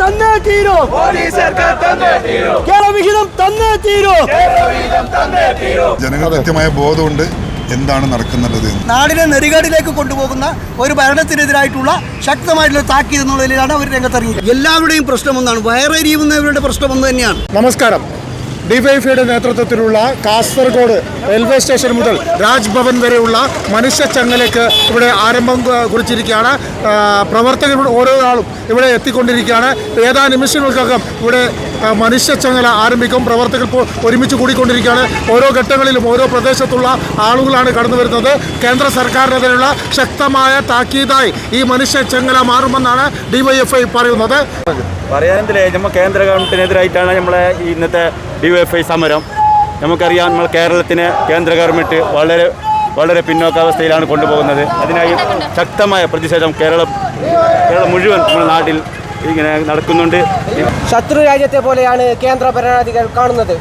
തന്നേ തീരൂ. സർക്കാർ തന്നേ തീരൂ. കേരള വിഹിതം തന്നേ തീരോ. കേരളവീതം തന്നേ തീരൂ. ജനങ്ങൾ കൃത്യമായ ബോധമുണ്ട് എന്താണ് നടക്കുന്നത് എന്ന്. നാടിനെ നെറികേടിലേക്ക് കൊണ്ടുപോകുന്ന ഒരു ഭരണത്തിനെതിരായിട്ടുള്ള ശക്തമായിട്ടുള്ള താക്കീത് എന്നുള്ളതിലാണ് അവർ രംഗത്തിറങ്ങിയത് എല്ലാവരുടെയും പ്രശ്നം ഒന്നാണ്. വയറെരിയുന്നവരുടെ പ്രശ്നം ഒന്ന് തന്നെയാണ്. നമസ്കാരം. ഡിവൈഫൈയുടെ നേതൃത്വത്തിലുള്ള കാസർഗോഡ് റെയിൽവേ സ്റ്റേഷൻ മുതൽ രാജ്ഭവൻ വരെയുള്ള മനുഷ്യച്ചങ്ങലേക്ക് ഇവിടെ ആരംഭം കുറിച്ചിരിക്കുകയാണ്. പ്രവർത്തകർ ഓരോ ആളും ഇവിടെ എത്തിക്കൊണ്ടിരിക്കുകയാണ്. ഏതാ നിമിഷങ്ങൾക്കകം ഇവിടെ മനുഷ്യച്ചങ്ങല ആരംഭിക്കും. പ്രവർത്തകർ ഒരുമിച്ച് കൂടിക്കൊണ്ടിരിക്കുകയാണ്. ഓരോ ഘട്ടങ്ങളിലും ഓരോ പ്രദേശത്തുള്ള ആളുകളാണ് കടന്നു വരുന്നത്. കേന്ദ്ര സർക്കാരിനെതിരെയുള്ള ശക്തമായ താക്കീതായി ഈ മനുഷ്യച്ചങ്ങല മാറുമെന്നാണ് ഡിവൈഎഫ്ഐ പറയുന്നത്. പറയാനെന്തില്ലേ നമ്മൾ കേന്ദ്ര ഗവൺമെന്റിനെതിരായിട്ടാണ് നമ്മളെ ഇന്നത്തെ ഡി വൈ എഫ് ഐ സമരം. നമുക്കറിയാം നമ്മൾ കേരളത്തിന് കേന്ദ്ര ഗവൺമെന്റ് വളരെ വളരെ പിന്നോക്കാവസ്ഥയിലാണ് കൊണ്ടുപോകുന്നത്. അതിനായി ശക്തമായ പ്രതിഷേധം കേരളം കേരളം മുഴുവൻ നമ്മുടെ നാട്ടിൽ ഇങ്ങനെ നടക്കുന്നുണ്ട്. ശത്രു രാജ്യത്തെ പോലെയാണ് കേന്ദ്ര ഭരണാധികൾ കാണുന്നത്.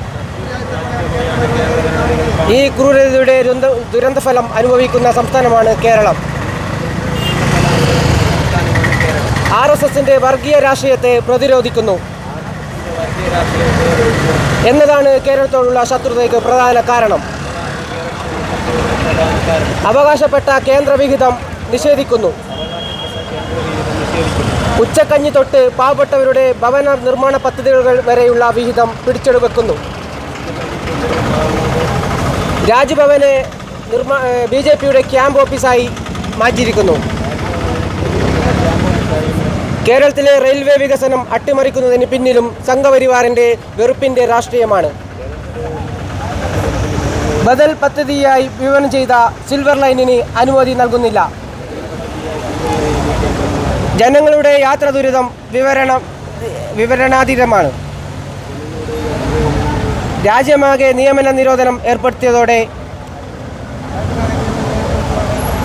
ഈ ക്രൂരതയുടെ ദുരന്ത ദുരന്തഫലം അനുഭവിക്കുന്ന സംസ്ഥാനമാണ് കേരളം. ആർ എസ് എസിന്റെ വർഗീയ രാഷ്ട്രീയത്തെ പ്രതിരോധിക്കുന്നു. എന്നതാണ് കേരളത്തോടുള്ള ശത്രുതയ്ക്ക് പ്രധാന കാരണം. അവകാശപ്പെട്ട കേന്ദ്രവിഹിതം നിഷേധിക്കുന്നു. ഉച്ചക്കഞ്ഞി തൊട്ട് പാവപ്പെട്ടവരുടെ ഭവന നിർമ്മാണ പദ്ധതികൾ വരെയുള്ള വിഹിതം പിടിച്ചെടുക്കുന്നു രാജ്ഭവനെ നിർമ്മാ ബി ജെ പിയുടെ ക്യാമ്പ് ഓഫീസായി മാറ്റിയിരിക്കുന്നു. കേരളത്തിലെ റെയിൽവേ വികസനം അട്ടിമറിക്കുന്നതിന് പിന്നിലും സംഘപരിവാറിന്റെ വെറുപ്പിന്റെ രാഷ്ട്രീയമാണ്. ബദൽ പദ്ധതിയായി വിവരണം ചെയ്ത സിൽവർ ലൈനിന് അനുമതി നൽകുന്നില്ല. ജനങ്ങളുടെ യാത്ര ദുരിതം വിവരണം വിവരണാതീതമാണ്. രാജ്യമാകെ നിയമന നിരോധനം ഏർപ്പെടുത്തിയതോടെ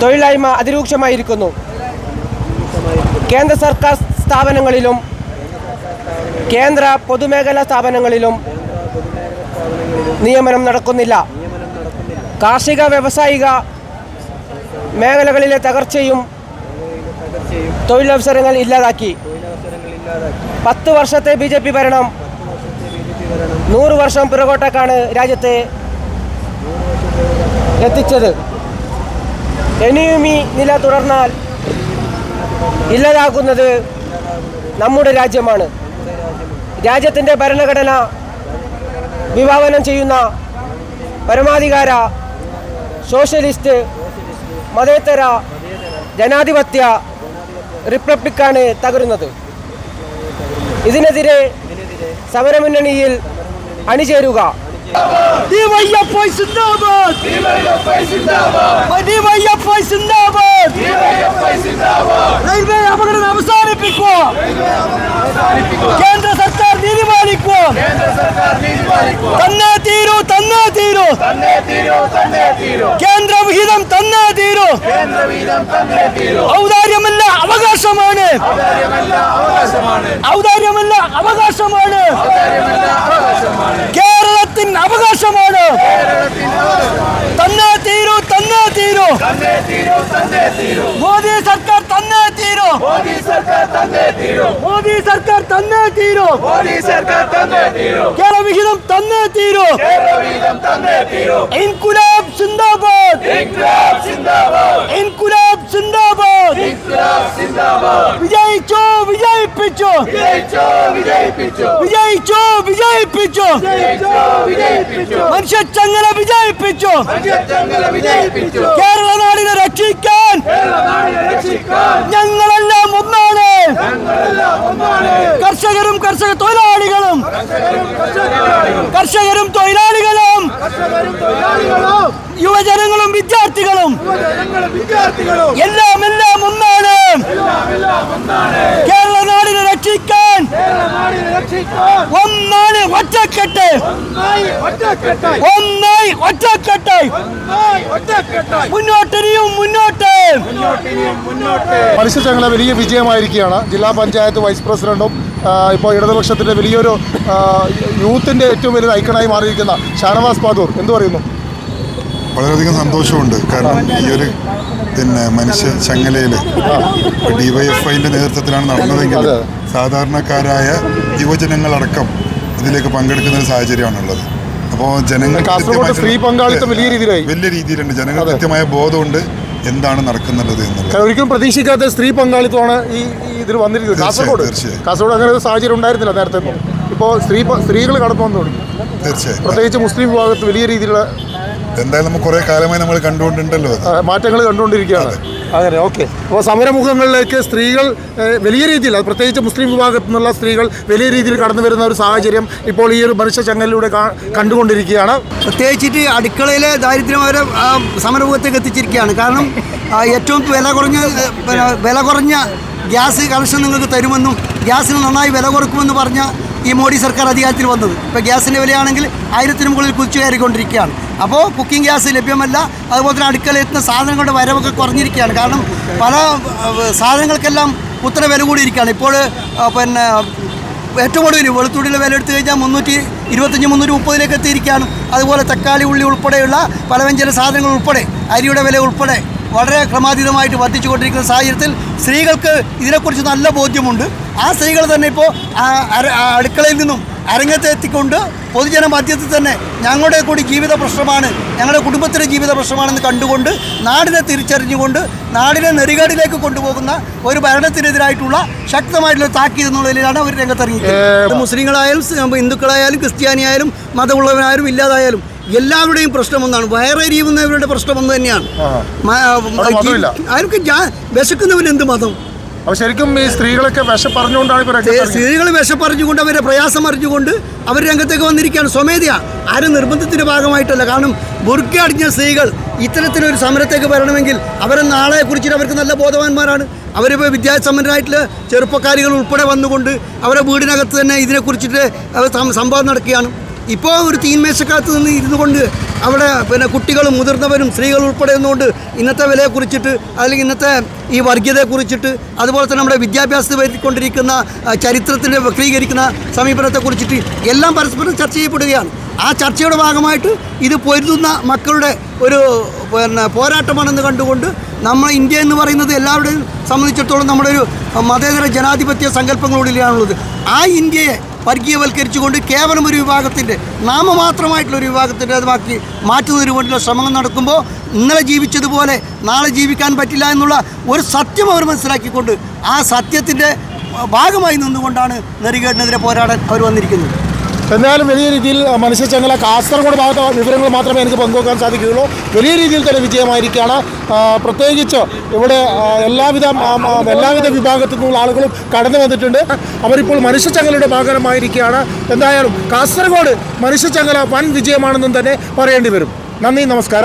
തൊഴിലായ്മ അതിരൂക്ഷമായിരിക്കുന്നു. കേന്ദ്ര സർക്കാർ സ്ഥാപനങ്ങളിലും കേന്ദ്ര പൊതുമേഖലാ സ്ഥാപനങ്ങളിലും നിയമനം നടക്കുന്നില്ല. കാർഷിക വ്യവസായിക മേഖലകളിലെ തകർച്ചയും തൊഴിലവസരങ്ങൾ ഇല്ലാതാക്കി. പത്ത് വർഷത്തെ ബി ജെ പി ഭരണം. നൂറ് വർഷം പിറകോട്ടേക്കാണ് രാജ്യത്തെ എത്തിച്ചത്. ഇനിയും ഈ നില തുടർന്നാൽ ഇല്ലാതാക്കുന്നത് നമ്മുടെ രാജ്യമാണ്. രാജ്യത്തിന്റെ ഭരണഘടന വിഭാവനം ചെയ്യുന്ന പരമാധികാര സോഷ്യലിസ്റ്റ് മതേതര ജനാധിപത്യ റിപ്പബ്ലിക്കാണ് തകരുന്നത്. ഇതിനെതിരെ സമരമുന്നണിയിൽ അണിചേരുക. റെയിൽവേ അപകടം അവസാനിപ്പിക്കുക. കേന്ദ്ര സർക്കാർ നീതി പാലിക്കുക. തന്നേ തീരൂ തന്നേ തീരൂ. തന്നേ തീരൂ തന്നേ തീരൂ. കേന്ദ്ര വിഹിതം തന്നേ തീരൂ കേന്ദ്രവീതം തന്നേ തീരൂ ഔദാര്യമല്ല അവകാശമാണ്. ഔദാര്യമല്ല അവകാശമാണ്. കേരളത്തിൻ അവകാശമാണ്. തന്നെ തീരൂ തന്നേ തീരൂ. മോദി സർക്കാർ തന്നേ തീരൂ. മോദി സർക്കാർ തന്നേ തീരൂ. മോദി സർക്കാർ തന്നേ തീരൂ. മോദി സർക്കാർ തന്നേ തീരൂ കേരള വിഹിതം തന്നേ തീരൂ കേരളവീതം തന്നേ തീരൂ. ഇൻകുലാബ് സിന്ദാബാദ്. ഇൻക്ലാബ് വിജയിച്ചോ വിജയിപ്പിച്ചു. വിജയിച്ചോ വിജയിപ്പിച്ചു. വിജയിച്ചോ വിജയിപ്പിച്ചു. കേരള നാടിനെ രക്ഷിക്കാൻ. ഞങ്ങളെല്ലാം ഒന്നാണ്. കർഷകരും കർഷക തൊഴിലാളികളും. കർഷകരും തൊഴിലാളികളും. യുവജനങ്ങളും വിദ്യാർത്ഥികളും. എല്ലാം എല്ലാം ഒന്നാണ് എല്ലാം എല്ലാം ഒന്നാണ് കേരള നാടിനെ രക്ഷിക്കാൻ കേരള നാടിനെ രക്ഷിക്കാൻ ഒന്നാണ് ഒറ്റക്കെട്ട്. ഒന്നായി ഒറ്റക്കെട്ടായി ഒന്നായി ഒറ്റക്കെട്ടായി ഒന്നായി ഒറ്റക്കെട്ടായി മുന്നോട്ടിനിയും മുന്നോട്ട്. മത്സ്യചങ്ങല വലിയ വിജയമായിരിക്കുകയാണ്. ജില്ലാ പഞ്ചായത്ത് വൈസ് പ്രസിഡന്റും ഇപ്പോൾ ഇടതുപക്ഷത്തിന്റെ വലിയൊരു യൂത്തിന്റെ യൂത്തിന്റെ ഏറ്റവും വലിയ ഐക്കണായി മാറിയിരിക്കുന്ന ഷാനവാസ് പാദൂർ എന്ത് പറയുന്നു? വളരെയധികം സന്തോഷമുണ്ട്. കാരണം ഈ ഒരു പിന്നെ മനുഷ്യ ചങ്ങലയിൽ ഡിവൈഎഫ്ഐന്റെ നേതൃത്വത്തിലാണ് നടന്നതെങ്കിൽ സാധാരണക്കാരായ യുവജനങ്ങളടക്കം ഇതിലേക്ക് പങ്കെടുക്കുന്ന ഒരു സാഹചര്യമാണുള്ളത്. അപ്പോൾ ജനങ്ങൾ വലിയ രീതിയിലുണ്ട്. ജനങ്ങൾ കൃത്യമായ ബോധമുണ്ട് എന്താണ് നടക്കുന്നത് എന്നുള്ളത്. ഒരിക്കലും പ്രതീക്ഷിക്കാത്ത സ്ത്രീ പങ്കാളിത്തമാണ് ഈ ഇതിൽ വന്നിരിക്കുന്നത്. കാസർഗോഡ്. കാസർഗോഡ് അങ്ങനെ ഒരു സാഹചര്യം ഉണ്ടായിരുന്നില്ല നേരത്തെ ഇപ്പോൾ സ്ത്രീ സ്ത്രീകൾ കടന്നു വന്നു തുടങ്ങി തീർച്ചയായും. പ്രത്യേകിച്ച് മുസ്ലിം വിഭാഗത്ത് വലിയ രീതിയിലുള്ള എന്തായാലും നമുക്ക് കുറേ കാലമായി നമ്മൾ കണ്ടുകൊണ്ടുണ്ടല്ലോ മാറ്റങ്ങൾ കണ്ടുകൊണ്ടിരിക്കുകയാണ്. അങ്ങനെ ഓക്കെ. അപ്പോൾ സമരമുഖങ്ങളിലേക്ക് സ്ത്രീകൾ വലിയ രീതിയിൽ അത് പ്രത്യേകിച്ച് മുസ്ലിം വിഭാഗത്തിൽ നിന്നുള്ള സ്ത്രീകൾ വലിയ രീതിയിൽ കടന്നു വരുന്ന ഒരു സാഹചര്യം ഇപ്പോൾ ഈ ഒരു മനുഷ്യ ചങ്ങലിലൂടെ കണ്ടുകൊണ്ടിരിക്കുകയാണ്. പ്രത്യേകിച്ചിട്ട് അടുക്കളയിലെ ദാരിദ്ര്യം അവരെ സമരമുഖത്തേക്ക് എത്തിച്ചിരിക്കുകയാണ്. കാരണം ഏറ്റവും വില കുറഞ്ഞ വില കുറഞ്ഞ ഗ്യാസ് കണക്ഷൻ നിങ്ങൾക്ക് തരുമെന്നും ഗ്യാസിന് നന്നായി വില കുറക്കുമെന്ന് പറഞ്ഞ ഈ മോഡി സർക്കാർ അധികാരത്തിൽ വന്നത്. ഇപ്പോൾ ഗ്യാസിന്റെ വിലയാണെങ്കിൽ ആയിരത്തിന് മുകളിൽ കുതിച്ചു കയറിക്കൊണ്ടിരിക്കുകയാണ് അപ്പോൾ കുക്കിംഗ് ഗ്യാസ് ലഭ്യമല്ല. അതുപോലെ തന്നെ അടുക്കളയിൽ എത്തുന്ന സാധനങ്ങളുടെ വരവൊക്കെ കുറഞ്ഞിരിക്കുകയാണ്. കാരണം പല സാധനങ്ങൾക്കെല്ലാം കുത്തനെ വില കൂടിയിരിക്കുകയാണ്. ഇപ്പോൾ പിന്നെ ഏറ്റവും കൂടുതൽ വെളുത്തുള്ളിയുടെ വില എടുത്തു കഴിഞ്ഞാൽ മുന്നൂറ്റി ഇരുപത്തഞ്ച് മുന്നൂറ്റി മുപ്പതിലേക്ക് എത്തിയിരിക്കുകയാണ്. അതുപോലെ തക്കാളി ഉള്ളി ഉൾപ്പെടെയുള്ള പലവ്യഞ്ജന സാധനങ്ങൾ ഉൾപ്പെടെ അരിയുടെ വില ഉൾപ്പെടെ വളരെ ക്രമാതീതമായിട്ട് വർദ്ധിച്ചു കൊണ്ടിരിക്കുന്ന സാഹചര്യത്തിൽ സ്ത്രീകൾക്ക് ഇതിനെക്കുറിച്ച് നല്ല ബോധ്യമുണ്ട്. ആ സ്ത്രീകൾ തന്നെ ഇപ്പോൾ അടുക്കളയിൽ നിന്നും അരങ്ങത്ത് എത്തിക്കൊണ്ട് പൊതുജന മധ്യത്തിൽ തന്നെ ഞങ്ങളുടെ കൂടി ജീവിത പ്രശ്നമാണ് ഞങ്ങളുടെ കുടുംബത്തിന്റെ ജീവിത പ്രശ്നമാണെന്ന് കണ്ടുകൊണ്ട് നാടിനെ തിരിച്ചറിഞ്ഞുകൊണ്ട് നാടിനെ നെറികേടിലേക്ക് കൊണ്ടുപോകുന്ന ഒരു ഭരണത്തിനെതിരായിട്ടുള്ള ശക്തമായിട്ടുള്ള താക്കീത് എന്നുള്ളതിലാണ് അവർ രംഗത്തിറങ്ങിയത് മുസ്ലിങ്ങളായാലും ഹിന്ദുക്കളായാലും ക്രിസ്ത്യാനിയായാലും മതമുള്ളവരായാലും ഇല്ലാതായാലും എല്ലാവരുടെയും പ്രശ്നം ഒന്നാണ്. വയറെരിയുന്നവരുടെ പ്രശ്നം ഒന്ന് തന്നെയാണ്. അവർക്ക് വിശക്കുന്നവരെന്ത് മതം? അപ്പോൾ ശരിക്കും ഈ സ്ത്രീകളൊക്കെ വിഷം പറഞ്ഞുകൊണ്ടാണ് സ്ത്രീകൾ. സ്ത്രീകൾ വിശപ്പറിഞ്ഞുകൊണ്ട് അവരെ പ്രയാസം അറിഞ്ഞുകൊണ്ട് അവർ രംഗത്തേക്ക് വന്നിരിക്കുകയാണ്. സ്വമേധയാ. ആരും നിർബന്ധത്തിന്റെ ഭാഗമായിട്ടല്ല. കാരണം ബുർക്ക അടിഞ്ഞ സ്ത്രീകൾ ഇത്തരത്തിലൊരു സമരത്തേക്ക് വരണമെങ്കിൽ അവരെ നാളെ കുറിച്ചിട്ട് അവർക്ക് നല്ല ബോധവാന്മാരാണ്. അവരിപ്പോൾ വിദ്യാസമ്പന്നരായിട്ടുള്ള ചെറുപ്പക്കാരികൾ ഉൾപ്പെടെ വന്നുകൊണ്ട് അവരെ വീടിനകത്ത് തന്നെ ഇതിനെക്കുറിച്ചിട്ട് സംഭവം നടക്കുകയാണ്. ഇപ്പോൾ ഒരു തീൻമേശക്കാലത്ത് നിന്ന് ഇരുന്നു കൊണ്ട് അവിടെ പിന്നെ കുട്ടികളും മുതിർന്നവരും സ്ത്രീകൾ ഉൾപ്പെടെ നിന്നുകൊണ്ട് ഇന്നത്തെ വിലയെക്കുറിച്ചിട്ട് അല്ലെങ്കിൽ ഇന്നത്തെ ഈ വർഗീയതയെക്കുറിച്ചിട്ട് അതുപോലെ തന്നെ നമ്മുടെ വിദ്യാഭ്യാസത്തിൽ വരുത്തിക്കൊണ്ടിരിക്കുന്ന ചരിത്രത്തിന്റെ വക്രീകരിക്കുന്ന സമീപനത്തെക്കുറിച്ചിട്ട് എല്ലാം പരസ്പരം ചർച്ച ചെയ്യപ്പെടുകയാണ്. ആ ചർച്ചയുടെ ഭാഗമായിട്ട് ഇത് പൊരുതുന്ന മക്കളുടെ ഒരു പിന്നെ പോരാട്ടമാണെന്ന് കണ്ടുകൊണ്ട് നമ്മൾ ഇന്ത്യ എന്ന് പറയുന്നത് എല്ലാവരുടെയും സംബന്ധിച്ചിടത്തോളം നമ്മുടെ ഒരു മതേതര ജനാധിപത്യ സങ്കല്പങ്ങളിലൂടെയാണുള്ളത് ആ ഇന്ത്യയെ വർഗീയവൽക്കരിച്ചുകൊണ്ട് കേവലം ഒരു വിഭാഗത്തിന്റെ നാമമാത്രമായിട്ടുള്ള ഒരു വിഭാഗത്തിന്റെ ബാക്കി മാറ്റുന്നതിന് വേണ്ടിയുള്ള ശ്രമങ്ങൾ നടക്കുമ്പോൾ ഇന്നലെ ജീവിച്ചതുപോലെ നാളെ ജീവിക്കാൻ പറ്റില്ല എന്നുള്ള ഒരു സത്യം അവർ മനസ്സിലാക്കിക്കൊണ്ട് ആ സത്യത്തിന്റെ ഭാഗമായി നിന്നുകൊണ്ടാണ് നെറികേടിനെതിരെ പോരാടാൻ അവർ വന്നിരിക്കുന്നത്. എന്നാലും വലിയ രീതിയിൽ മനുഷ്യ ചങ്ങല കാസർഗോഡ് ഭാഗത്തെ വിവരങ്ങൾ മാത്രമേ എനിക്ക് പങ്കുവെക്കാൻ സാധിക്കുകയുള്ളൂ. വലിയ രീതിയിൽ തന്നെ വിജയമായിരിക്കുകയാണ്. പ്രത്യേകിച്ച് ഇവിടെ എല്ലാവിധ എല്ലാവിധ വിഭാഗത്തിൽ നിന്നുള്ള ആളുകളും കടന്നു വന്നിട്ടുണ്ട്. അവരിപ്പോൾ മനുഷ്യച്ചങ്ങലയുടെ ഭാഗമായിരിക്കുകയാണ്. എന്തായാലും കാസർഗോഡ് മനുഷ്യച്ചങ്ങല വൻ വിജയമാണെന്നും തന്നെ പറയേണ്ടി വരും. നന്ദി നമസ്കാരം.